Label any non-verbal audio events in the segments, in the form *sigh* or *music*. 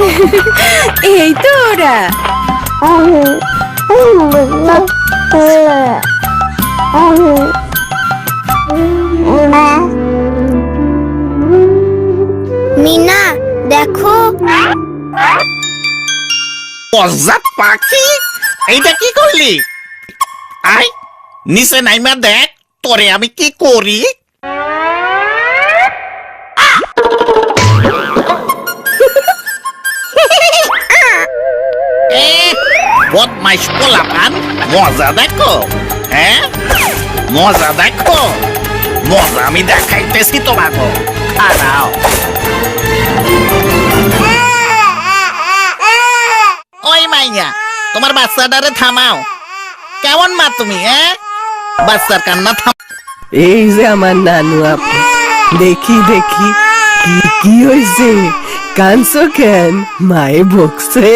*laughs* এই তো ওরা। মিনা দেখো। বজ্জাত পাখি? এইটা কি করলি? আই নিচে নাইমা দেখ তোরে আমি কি করি? বদমাইশ পোলাপান, মজা দেখো হ্যাঁ? মজা দেখো, মজা আমি দেখাইতেছি তোমাকে। খারাও। ওই মাইয়া, তোমার বাচ্চাটারে থামাও। কেমন মা তুমি হ্যাঁ? বাচ্চার কান্না থাম এই যে আমার নানু আপু, দেখি দেখি, কি কি হয়েছে কানছো কেন? মায়ে বকছে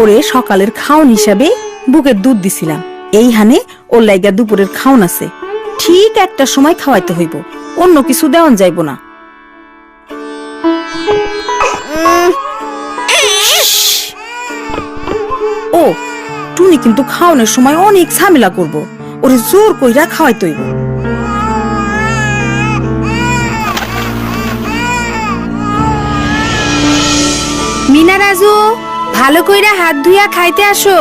ওরে সকালের খাওন হিসাবে বুকের দুধ দিছিলাম। এই হানে ওর লাইগা দুপুরের খাওন আছে। ঠিক একটা সময় খাওয়াইতে হইব, অন্য কিছু দেওয়ান যাইব না। ও, টুনি কিন্তু খাওয়ানোর সময় অনেক ঝামেলা করব। ওরে জোর কইরা খাওয়াইতে হইব। মিনা রাজু ভালো কইরা হাত ধুইয়া খাইতে আসো।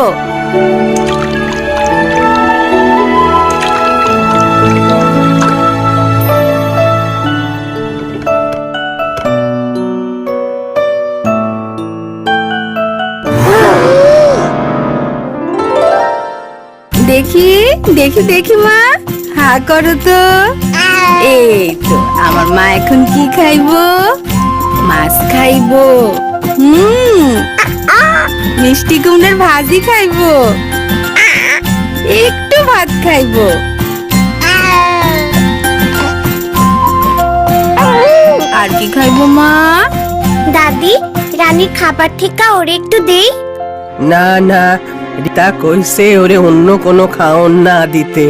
দেখি দেখি দেখি মা, হা করো তো। এই তো, আমার মা এখন কি খাইবো? মাছ খাইবো। হুম। মিষ্টি কুমড়ার ভাজি খাইবো। একটু ভাত খাইবো। আর কি খাইবো মা? দাদি রানীর খাবার থেকে ওরে একটু দেই। না না রিতা কইছে ওরে অন্য কোনো খাওন না দিতে।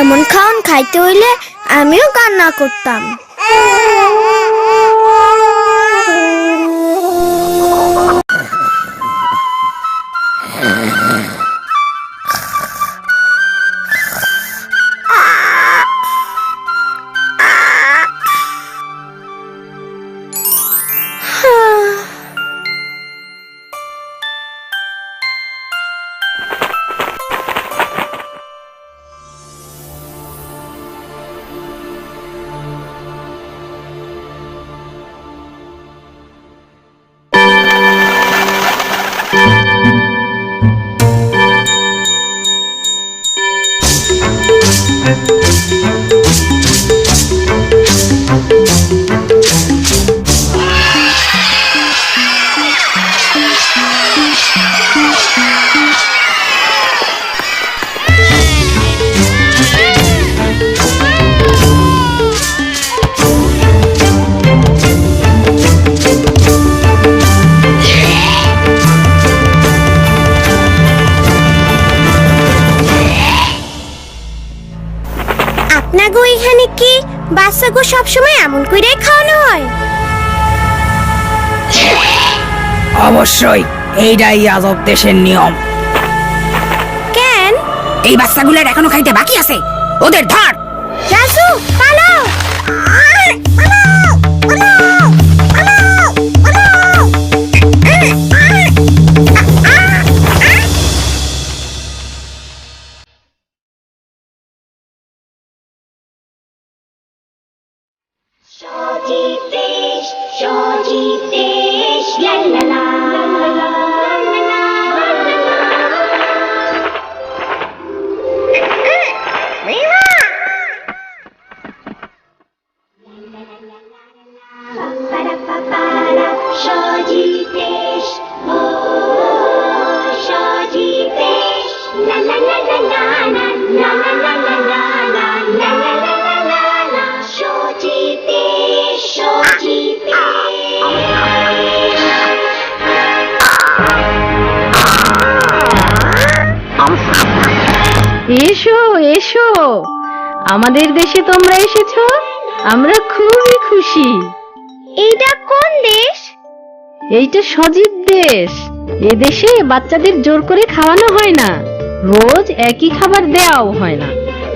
এমন খাওন খাইতে হইলে আমিও কান্না করতাম। সবসময় এমন কইরাই খাওয়ানো হয়। অবশ্যই এইটাই আজব দেশের নিয়ম। কেন? এই বাচ্চাগুলোর এখনও খাইতে বাকি আছে। ওদের ধর! রাজু আমাদের দেশে তোমরা এসেছ? আমরা খুবই খুশি। এইটা কোন দেশ? এইটা সজীব দেশ। এ দেশে বাচ্চাদের জোর করে খাওয়ানো হয় না। রোজ একই খাবার দেওয়াও হয় না।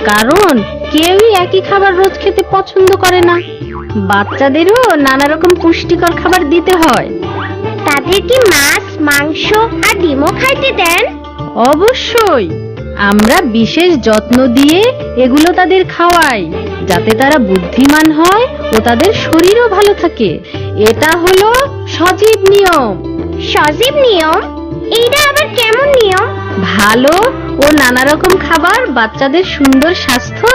কারণ কেউই একই খাবার রোজ খেতে পছন্দ করে না। বাচ্চাদেরও নানা রকম পুষ্টিকর খাবার দিতে হয়। তাদের কি মাছ মাংস আর ডিমও খাইতে দেন? অবশ্যই। আমরা বিশেষ যত্ন দিয়ে এগুলো তাদের খাওয়াই যাতে তারা বুদ্ধিমান হয় ও তাদের শরীরও ভালো থাকে। এটা হলো সজীব নিয়ম। সজীব নিয়ম? এইটা আবার কেমন নিয়ম? ভালো ও নানা রকম খাবার বাচ্চাদের সুন্দর স্বাস্থ্য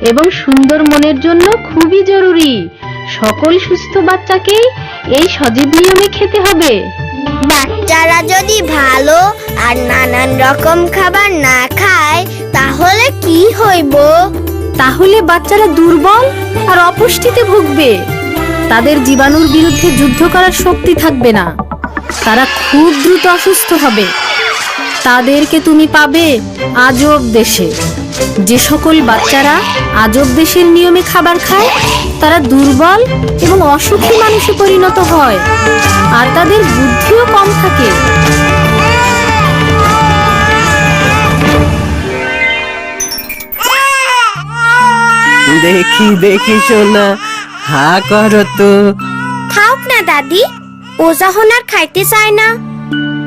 এবং সুন্দর মনের জন্য খুবই জরুরি। সকল সুস্থ বাচ্চাকেই এই সজীব নিয়মে খেতে হবে। বাচ্চারা যদি ভালো আর নানান রকম খাবার না খায়, তাহলে কি হইব? তাহলে বাচ্চারা দুর্বল আর অপুষ্টিতে ভুগবে। তাদের জীবাণুর বিরুদ্ধে যুদ্ধ করার শক্তি থাকবে না। তারা খুব দ্রুত অসুস্থ হবে। তাদেরকে তুমি পাবে আজব দেশে। যে সকল বাচ্চারা আজব দেশের নিয়মে খাবার খায় তারা দুর্বল এবং অসুখী মানুষে পরিণত হয় আর তাদের বুদ্ধিও কম থাকে। দেখি দেখি সোনা হা করো তো। খাওক না দাদি ও যখন আর খাইতে চায় না।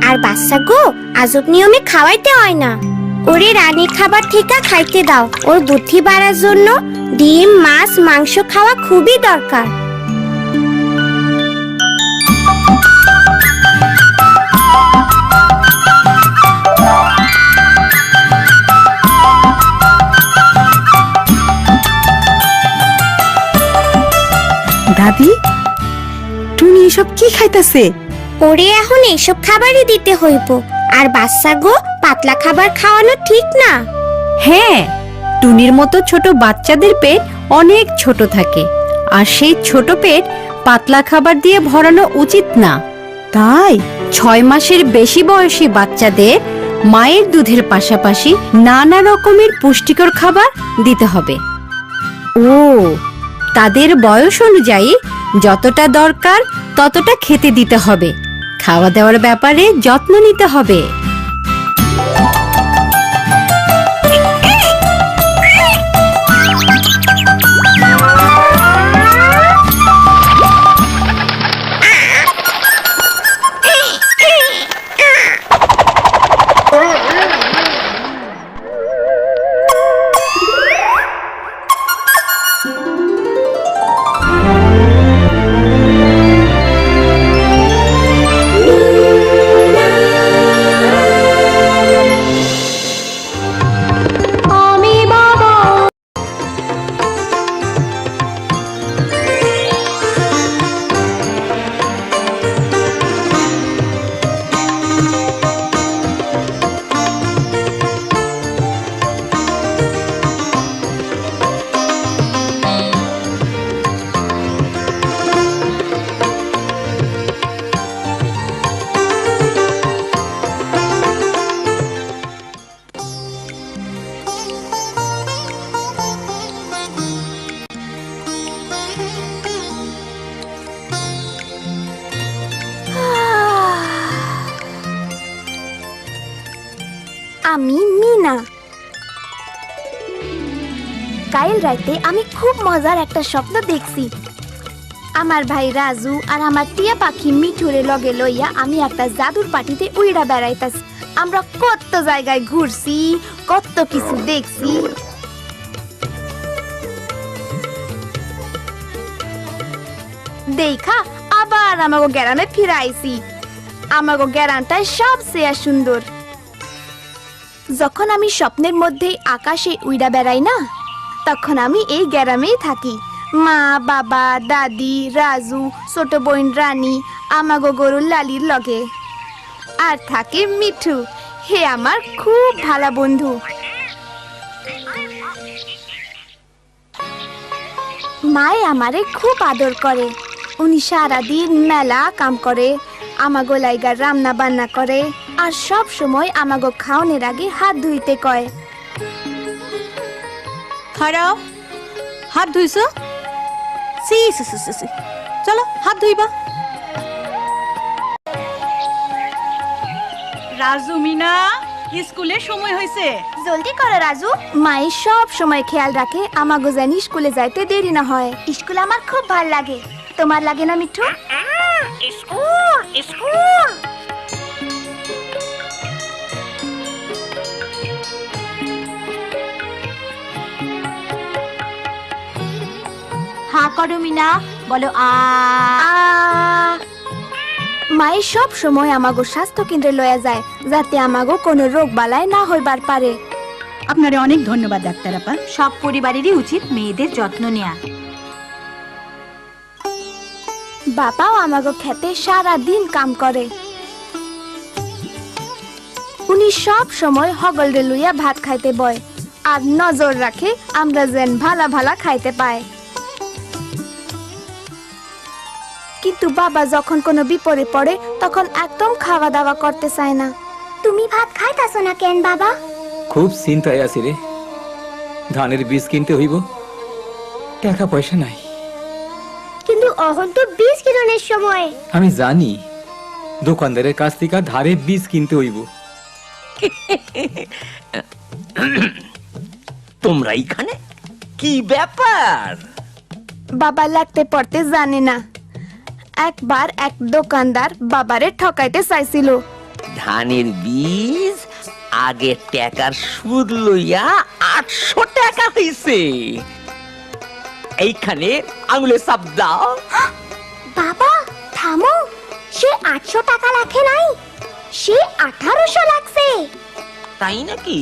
আর বাচ্চা গো আজব নিয়মে খাওয়াইতে হয় না। ওরে রানী খাবার থেকে খাইতে দাও। ওর বুদ্ধি বাড়ার জন্য ডিম মাছ মাংস খাওয়া খুবই দরকার। দাদি টুনি এসব কি খাইতেছে? ওরে এখন এইসব খাবারই দিতে হইব। আর বাচ্চা গো, পাতলা খাবার খাওয়ানো ঠিক না। হ্যাঁ টুনির মতো ছোট বাচ্চাদের পেট অনেক ছোট থাকে, আর সেই ছোট পেট পাতলা খাবার দিয়ে ভরানো উচিত না। তাই ছয় মাসের বেশি বয়সী বাচ্চাদের মায়ের দুধের পাশাপাশি নানা রকমের পুষ্টিকর খাবার দিতে হবে। ও, তাদের বয়স অনুযায়ী যতটা দরকার ততটা খেতে দিতে হবে। খাওয়া দাওয়ার ব্যাপারে যত্ন নিতে হবে। আমি মিনা। কাল রাতে আমি খুব মজার একটা স্বপ্ন দেখছি। আমার ভাই রাজু আর আমার টিয়া পাখি মিঠুরে লগে লইয়া আমি একটা জাদুর পাটিতে উইড়া বেড়াইতাছি। আমরা কত জায়গায় ঘুরছি, কত কিছু দেখছি। দেখা, আবার আমাকে গ্যারামে ফিরাইছি। আমাকে গ্যারানটাই সবচেয়ে সুন্দর। যখন আমি স্বপ্নের মধ্যে আকাশে উইড়া বেড়াই না, তখন আমি এই গ্রামেই থাকি। মা, বাবা, দাদি, রাজু, ছোট বোন রানী, আমাগো গরু লালির লগে। আর থাকে মিঠু, হে আমার খুব ভালো বন্ধু। মায়ে আমারে খুব আদর করে। উনি সারাদিন মেলা কাম করে, আমাগো লাইগার রান্না বান্না করে আর সব সময় আমাগো খাওনের আগে হাত ধুইতে কয়। খাড়াও হাত ধুইছো? সি সি সি সি, সি। চলো হাত ধুইবা। রাজু মিনা স্কুলের সময় হয়েছে জলদি করো রাজু। মায়ের সব সময় খেয়াল রাখে আমাগো জানি স্কুলে যাইতে দেরি না হয়। স্কুল আমার খুব ভালো লাগে। তোমার লাগে না মিঠু? School school. হা করো মিনা বলো আ। মায়ের সব সময় আমাগো স্বাস্থ্য কেন্দ্রে লয়া যায় যাতে আমাগো কোনো রোগ বালাই না হইবার পারে। আপনারে অনেক ধন্যবাদ ডাক্তার আপা। সব পরিবারেরই উচিত মেয়েদের যত্ন নেয়া। বাবাও আমাগো খেতে সারা দিন কাম করে। উনি সব সময় হগলরে লইয়া ভাত খাইতে বয় আর নজর রাখে আমরা যেন ভালা ভালা খাইতে পায়। কিন্তু বাবা যখন কোনো বিপদে পড়ে তখন একদম খাওয়া দাওয়া করতে চায় না। তুমি ভাত খাইতাছো না কেন বাবা? খুব চিন্তায় আছি রে। ধানের বীজ কিনতে হইব। টাকা পয়সা নাই। কিন্তু অহন তো বীজ কিরণের সময়। আমি জানি দোকানদারের কাছ থেকে ধারে বীজ কিনতে হইব। তোমরা এখানে কি ব্যাপার? বাবা লাগতে পড়তে জানে না। একবার এক দোকানদার বাবারে ঠকাইতে চাইছিল। ধানের বীজ আগে টাকার সুদ লইয়া আটশো টাকা হইছে। এইখানে আঙুলে চাপ দাও। বাবা থামো। সে আটশো টাকা রাখে নাই সে আঠারোশো লাগছে তাই নাকি?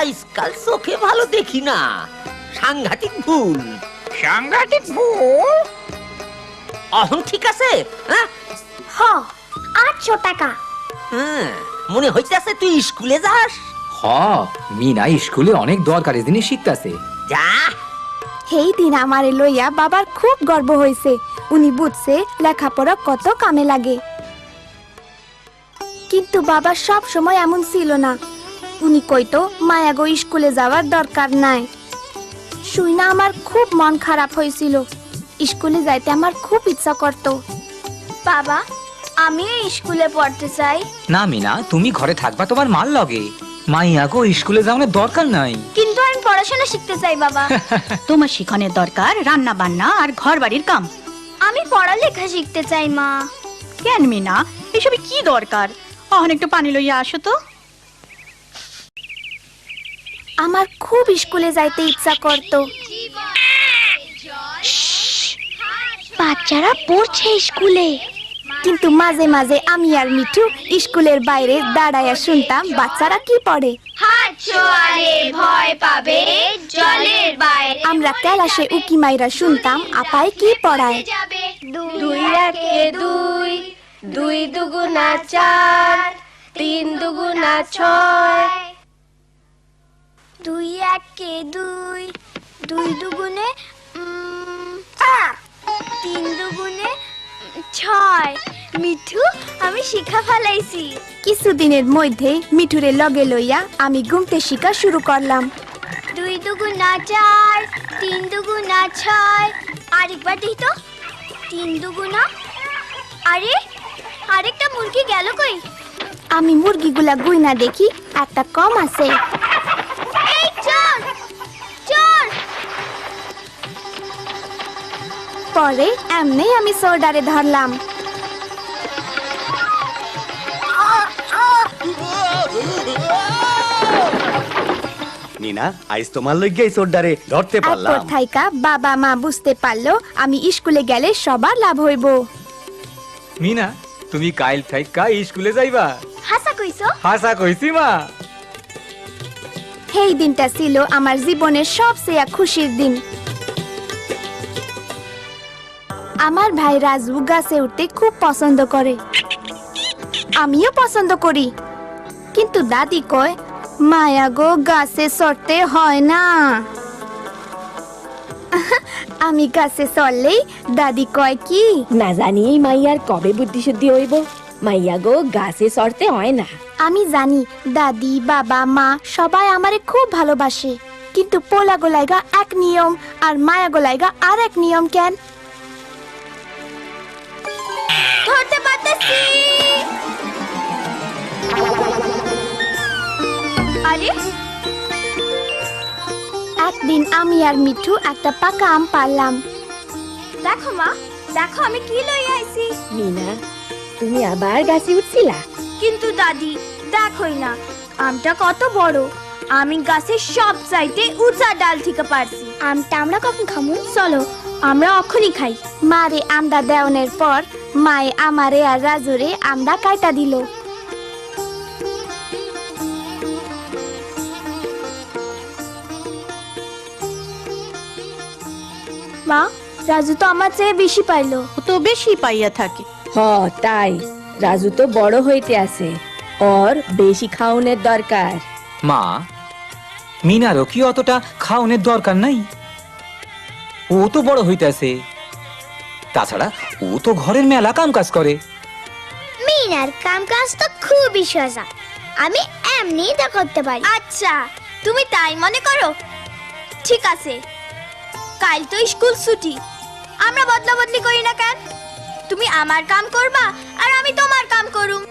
আজকাল চোখে ভালো দেখি না। সাংঘাতিক ভুল। সাংঘাতিক ভুল? অহন ঠিক আছে? হ্যাঁ? হ আটশো টাকা। হ্যাঁ, মনে হইতেছে তুই স্কুলে যাস। হ মিনা স্কুলে অনেক দরকারি জিনিস শিখতাছে। যা। সেই দিন আমারে লইয়া বাবার খুব গর্ব হয়েছে উনি বুঝছে লেখাপড়া কত কামে লাগে। কিন্তু বাবা সব সময় এমন ছিল না। উনি কইতো মায়াগো স্কুলে যাওয়ার দরকার নাই। শুই না আমার খুব মন খারাপ হয়েছিল স্কুলে যাইতে আমার খুব ইচ্ছা করত। বাবা আমি স্কুলে পড়তে চাই। না মিনা তুমি ঘরে থাকবা তোমার মাল লগে। মাইয়াগো স্কুলে যাওয়ার দরকার নাই। কিন্তু আমি পড়াশোনা শিখতে চাই বাবা। *laughs* তোমার শিখনের দরকার রান্না বান্না আর ঘর বাড়ির কাম। আমি পড়ালেখা শিখতে চাই মা। কেন মিনা এসবে কি দরকার? অহন একটু পানি লইয়া আসো তো। আমার খুব স্কুলে যাইতে ইচ্ছা করত। বাচ্চারা পড়ছে স্কুলে। কিন্তু মাঝে মাঝে আমি আর মিঠু স্কুলের বাইরে দাঁড়াইয়া শুনতাম বাচ্চারা কি পড়ে। আমরা ক্যালাসে উকি মাইরা শুনতাম আপায় কি পড়ায়? দুই একে দুই দুই দুগুণা চার তিন দুগুণা ছয়। দুই একে দুই দুই দুগুণে চার তিন দুগুণে ছয়। মিঠু আমি শিখা ফেলাইছি। কিছুদিনের মধ্যে মিঠুরে লগে লইয়া আমি ঘুমতে শিখা শুরু করলাম। দুই দুগুণা চার তিন দুগুণা ছয়। আরেকবার দিই তো। তিন দুগুণা। আরে আরেকটা মুরগি গেল কই? আমি মুরগিগুলা গুইনা দেখি একটা কম আছে। পরে এমনি আমি সোডারে ধরলাম। নিনা আইস তোমার লইগে এই চোরডারে ধরতে এরপর থাইকা বাবা মা বুঝতে পারল আমি স্কুলে গেলে সবার লাভ হইব। মিনা তুমি কাইল থাইকা স্কুলে যাইবা? হাসা কইছো? হাসা কইছি মা। সেই দিনটা ছিল আমার জীবনের সবচেয়ে খুশির দিন। আমার ভাই রাজু গাছে উঠতে খুব পছন্দ করে। আমিও পছন্দ করি। কিন্তু দাদি কয় মায়া গো গাছে চড়তে হয় না। *laughs* আমি গাছে চড়লেই দাদি কয় কি না জানি এই মাইয়ার কবে বুদ্ধি শুদ্ধি হইব। মাইয়া গো গাছে চড়তে হয় না। আমি জানি দাদি বাবা মা সবাই আমারে খুব ভালোবাসে। কিন্তু পোলা গোলাইগা এক নিয়ম আর মায়া গোলাইগা আর এক নিয়ম কেন? ধরতে পারতেছি। আরে? একদিন আমি আর মিঠু একটা পাকা আম পারলাম। দেখো মা দেখো আমি কি লই আইছি। মিনা তুমি আবার গাছে উঠছিলা? কিন্তু দাদি দেখোই না আমটা কত বড়। আমি গাছের সব চাইতে উঁচা ডাল থেকে পারছি। আমটা আমরা কখন খামু? চলো আমরা অখনই খাই। মারে আমটা দেওয়ানোর পর মায়ে আমারে আর রাজুরে আমটা কাইটা দিল। মা রাজু তো আমার চেয়ে বেশি পাইলো। ও তো বেশি পাইয়া থাকে। হ তাই। রাজু তো বড় হইতে আছে। ওর বেশি খাওনের দরকার। মা মিনারও কি অতটা খাওনের দরকার নাই? ও তো বড় হইতেছে। তাছাড়া ও তো ঘরের মেলা কাম কাজ করে। মিনার কাম কাজ তো খুবই সোজা। আমি এমনি তা করতে পারি। আচ্ছা তুমি তাই মনে করো? ঠিক আছে। কাল তো স্কুল ছুটি। আমরা বদলা বদলি করি না কেন? তুমি আমার কাম করবা আর আমি তোমার কাম করুম।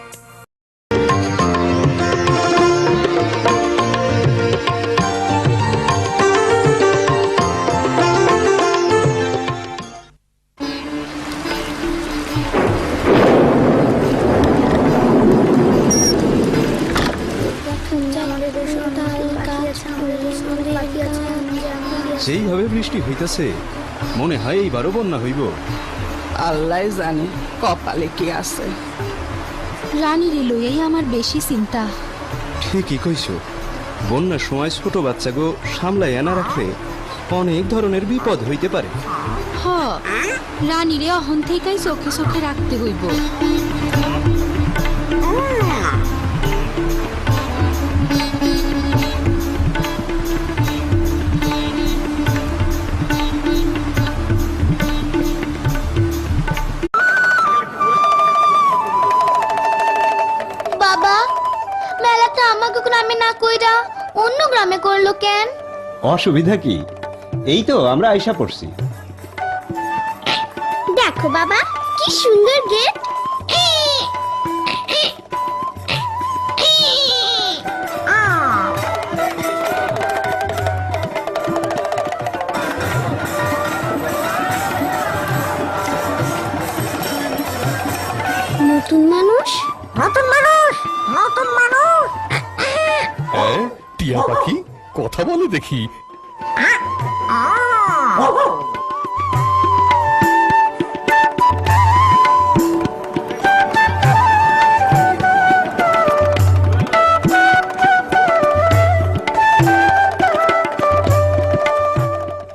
সেইভাবে বৃষ্টি হইতেছে মনে হয় এইবারও বন্যা হইব। আল্লাহ জানে কপালে কি আছে। রানীর লইয়াই আমার বেশি চিন্তা। ঠিকই কইছো। বন্যার সময় ছোট বাচ্চাগো সামলাই আনা রাখলে অনেক ধরনের বিপদ হইতে পারে। হ রানীরে অহন থেকেই চোখে চোখে রাখতে হইব। গ্রামে না কইরা অন্য গ্রামে করল কেন? অসুবিধা কি? এই তো আমরা আইসা পড়ছি। দেখো বাবা কি সুন্দর গেট। নতুন মানুষ পাখি কথা বলে দেখি।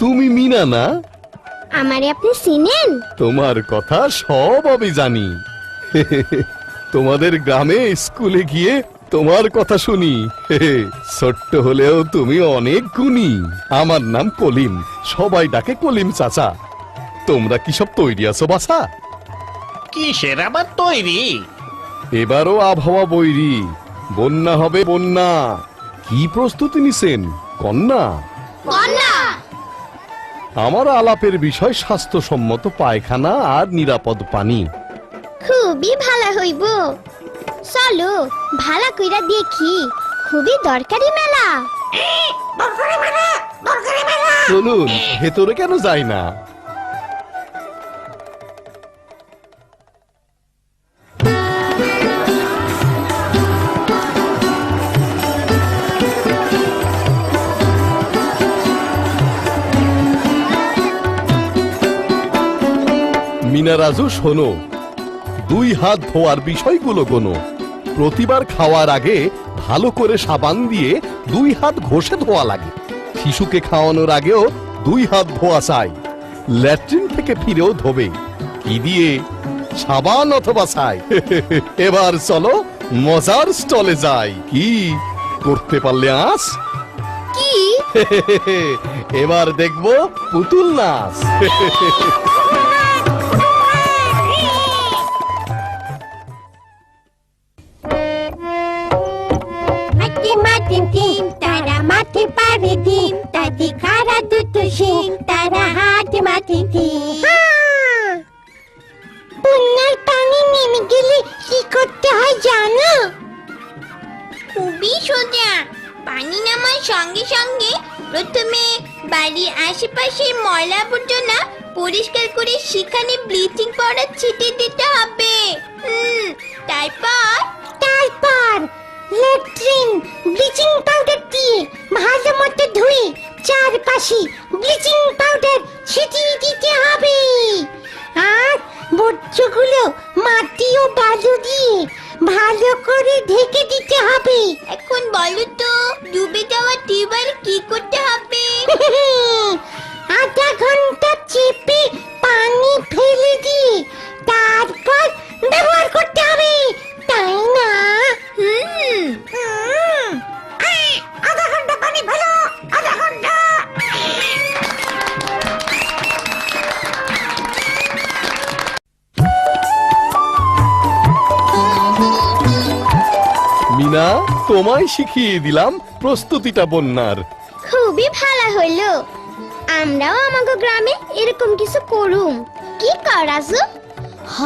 তুমি মিনা না? আমারে আপনি চিনেন? তোমার কথা সব আমি জানি। তোমাদের গ্রামে স্কুলে গিয়ে তোমার কথা শুনি। ছোট্ট হলেও তুমি অনেক গুণী। আমার নাম কলিম। সবাই ডাকে কলিম চাচা। তোমরা কি সব তৈরি আছো বাসা কিসের আবার তৈরি? এবারও আবহাওয়া বৈরি। বন্যা হবে বন্যা। কি প্রস্তুতি নিছেন কন্যা! আমার আলাপের বিষয় স্বাস্থ্যসম্মত পায়খানা আর নিরাপদ পানি। খুবই ভালো হইব। চলো, ভালো কইরা দেখি। খুবই দরকারি মেলা। চলুন, ভেতরে কেন যায় না? মিনারাজু, শোনো, দুই হাত ধোয়ার বিষয়গুলো গোনো। প্রতিবার খাওয়ার আগে ভালো করে সাবান দিয়ে দুই হাত ঘষে ধোয়া লাগে। শিশুকে খাওয়ানোর আগেও দুই হাত ধোয়া চাই। ল্যাট্রিন থেকে ফিরেও ধোবে। কি দিয়ে? সাবান অথবা ছাই *laughs* এবার চলো মজার স্টলে যাই। কি করতে পারলে আস কি? *laughs* এবার দেখব পুতুল নাচ। *laughs* ডিম তাদের খারা দুটো শিং তারা হাতে মাটি ডিম বন্যার পানি নেমে গেলে কি করতে হয় জানো? খুবই সোজা। পানি নামার সঙ্গে সঙ্গে প্রথমে বাড়ির আশেপাশে ময়লা আবর্জনা পরিষ্কার করে সেখানে ব্লিচিং পাউডার ছিটিয়ে দিতে হবে। হুম তারপর? তারপর ল্যাট্রিন ব্লিচিং পাউডার দিয়ে she শিখিয়ে দিলাম প্রস্তুতিটা বন্যার। খুবই ভালো হইল আমরাও আমাগো গ্রামে এরকম কিছু করুম। কি করাজু হ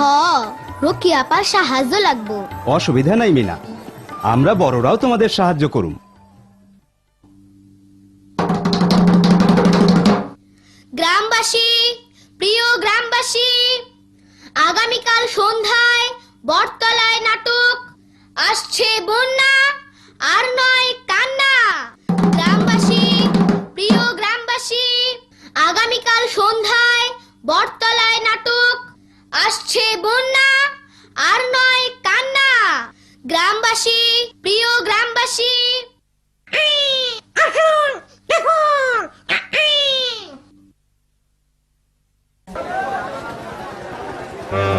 রকি আপার সাহায্য লাগবো। অসুবিধা নাই মিনা। আমরা বড়রাও তোমাদের সাহায্য করুম। গ্রামবাসী প্রিয় গ্রামবাসী আগামীকাল সন্ধ্যায় বটতলায় নাটক আসছে বন্যা। আর নয় কান্না। গ্রামবাসী প্রিয় গ্রামবাসী আগামীকাল সন্ধ্যায় বটতলায় নাটক আসছে বন্যা আর নয় কান্না। গ্রামবাসী প্রিয় গ্রামবাসী। আসুন দেখুন। *laughs*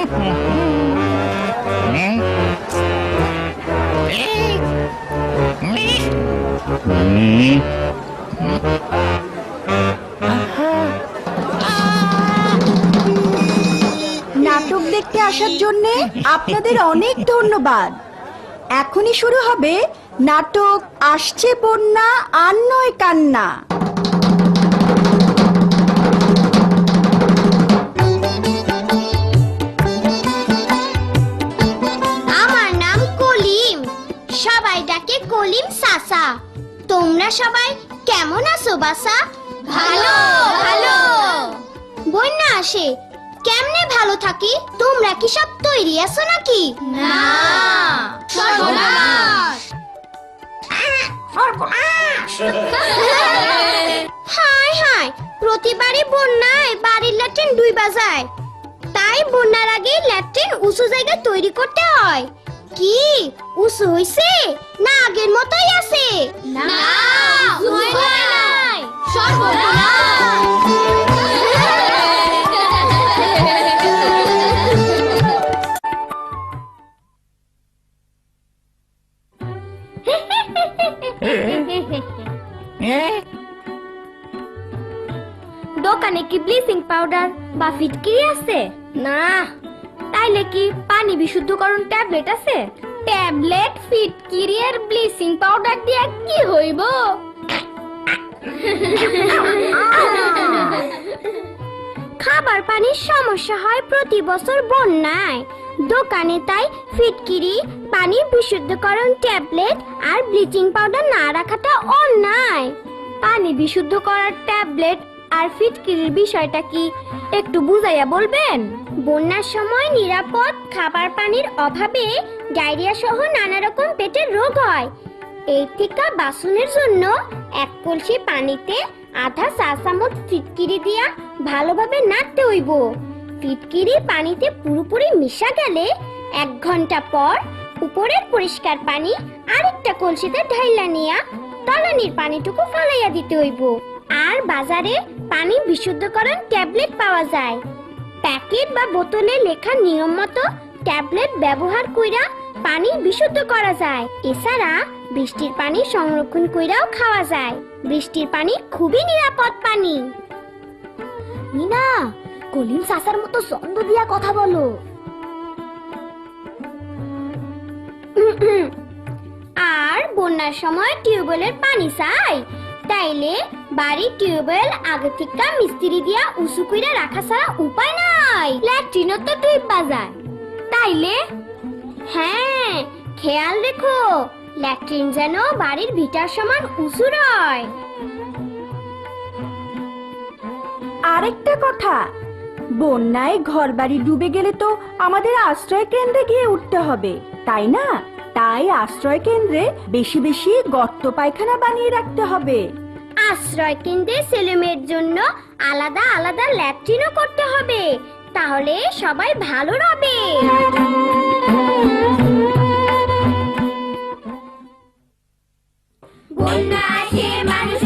নাটক দেখতে আসার জন্য আপনাদের অনেক ধন্যবাদ। এখনই শুরু হবে নাটক আসছে বন্যা আর নয় কান্না। তোমরা সবাই কেমন আছো বাসা ভালো ভালো। বন্যা আসে। কেমনে ভালো থাকি? তোমরা কি সব তৈরি আছো নাকি? না *laughs* হায় হায় প্রতিবারই বন্যায় বাড়ির ল্যাট্রিন দুই বাজায় তাই বন্যার আগে ল্যাট্রিন উঁচু জায়গায় তৈরি করতে হয়। কি? উঁচু হইছে? না আগের মতোই আছে। না দোকানে কি ব্লিচিং পাউডার বা ফিটকিরি আছে? না। তাইলে কি পানি বিশুদ্ধকরণ ট্যাবলেট আছে? ট্যাবলেট ফিটকিরি আর ব্লিচিং পাউডার দিয়ে কি হইব? খাবার পানির সমস্যা হয় প্রতি বছর বন্যায়। দোকানে তাই ফিটকিরি পানি বিশুদ্ধকরণ ট্যাবলেট আর ব্লিচিং পাউডার না রাখাটা অন্যায়। পানি বিশুদ্ধ করার ট্যাবলেট আর ফিটকিরির বিষয়টা কি একটু বুঝাইয়া বলবেন? বন্যার সময় নিরাপদ খাবার পানির অভাবে ডায়রিয়া সহ নানা রকম পেটের রোগ হয়। এই থেকে বাসনের জন্য এক কলসি পানিতে আধা চা চামচ ফিটকিরি দিয়া ভালোভাবে নাড়তে হইব। ফিটকিরি পানিতে পুরোপুরি মিশা গেলে এক ঘণ্টা পর উপরের পরিষ্কার পানি আরেকটা কলসিতে ঢাইলা নিয়া তলানির পানিটুকু ফালাইয়া দিতে হইব। আর বাজারে পানি বিশুদ্ধকরণ ট্যাবলেট পাওয়া যায়। প্যাকেট বা বোতলে লেখা নিয়ম মতো ট্যাবলেট ব্যবহার কইরা পানি বিশুদ্ধ করা যায়। এছাড়া বৃষ্টির পানি সংরক্ষণ কইরাও খাওয়া যায়। বৃষ্টির পানি খুবই নিরাপদ পানি। মিনা কলিম চাচার মতো ছন্দ দিয়া কথা বলো। আর বন্যার সময় টিউবওয়েলের পানি চাই, তাইলে বাড়ির টিউবওয়েল, আগে থেকে মিস্ত্রি দিয়া উঁচু কইরা রাখা ছাড়া উপায় নাই। ল্যাট্রিনও তো দুই বাজায় তাইলে? হ্যাঁ খেয়াল রেখো, ল্যাট্রিন যেন বাড়ির ভিটার সমান উঁচু রয়। আরেকটা কথা, বন্যায় ঘর বাড়ি ডুবে গেলে তো আমাদের আশ্রয় কেন্দ্রে গিয়ে উঠতে হবে, তাই না? তাই আশ্রয় কেন্দ্রে বেশি বেশি গর্ত পায়খানা বানিয়ে রাখতে হবে। আশ্রয় কেন্দ্রে ছেলেমেয়ের জন্য আলাদা আলাদা ল্যাট্রিনও করতে হবে। তাহলে সবাই ভালো হবে বন্যা আসে, মানুষ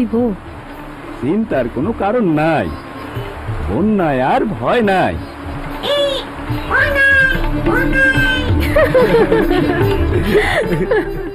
হইব চিন্তার কোনো কারণ নাই। বন্যায় আর ভয় নাই। *laughs*